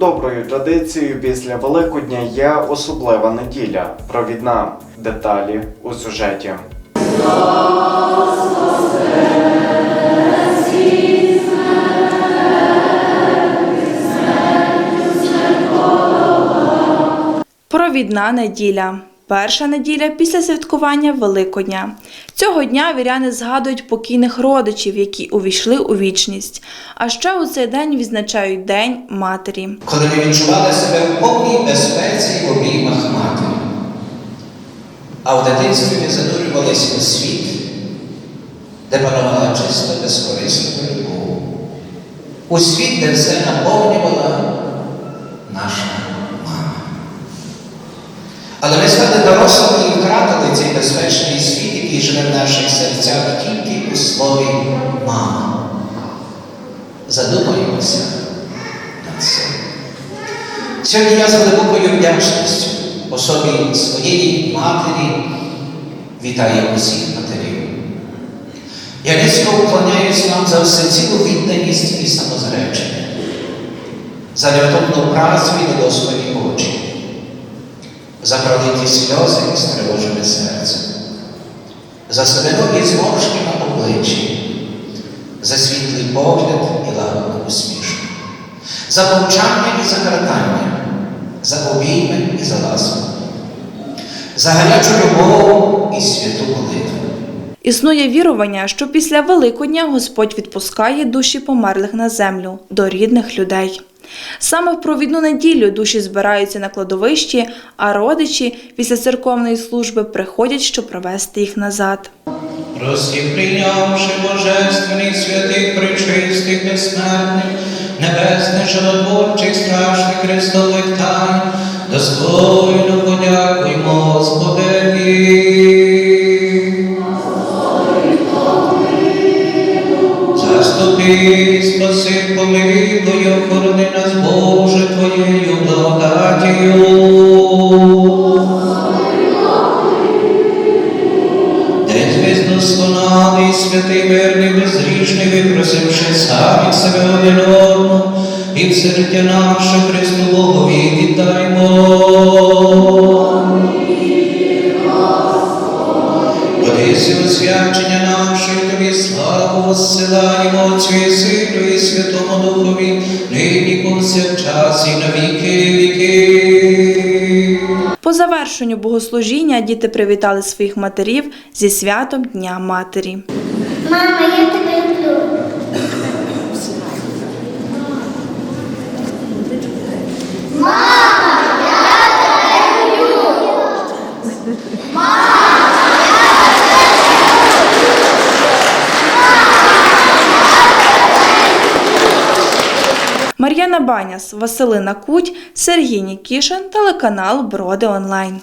Доброю традицією після Великодня є особлива неділя. Провідна деталі у сюжеті. Провідна неділя. Перша неділя після святкування Великодня. Цього дня віряни згадують покійних родичів, які увійшли у вічність. А ще у цей день відзначають День Матері. коли ми відчували себе в повній безпеці в обіймах матері. А в дитинстві ми занурювалися у світ, де панувала чиста безкорисна любов. У світ, де все наповнювала наша мама. Але ми стали дорослими і втратили цей безпечний світ, який живе в наших серцях тільки у слові мама. Задумаємося над цим. Сьогодні я з глибокою вдячністю особі своєї матері вітаю усіх матерів. Я низько вклоняюсь вам за всецілу відданість і самозречення, за невтомну працю і недоспані очі, за пролиті сльози і стривожене серце, за солідові зморшки на обличчі, за світлий погляд і лагодну усмішку, за мовчання і за картання, за обійми і за ласку, за гарячу любов і святу молитву. Існує вірування, що після Великодня Господь відпускає душі померлих на землю до рідних людей. Саме в провідну неділю душі збираються на кладовищі, а родичі після церковної служби приходять, щоб провести їх назад. Прості прийнявши божественних святих, причистих, безсмертних, небесних, животворчих, страшних Христових тайн, достойно подякуймо Господеві. Заступи, спаси, помилуй, охорони нас, Боже, Твоєю благодатію. День звісно досконалий, святий, верний, безрічний, випросивши самі себе один і в серця наше Христу Богові вітаймо. Освячення що й тобі славу воссилаємо Отцю і Сину і Святому Духові, нині повсякчас і на віки віки. По завершенню богослужіння діти привітали своїх матерів зі святом Дня Матері. Мама, я тебе люблю. Мар'яна Баняс, Василина Куть, Сергій Нікішин, телеканал Броди Онлайн.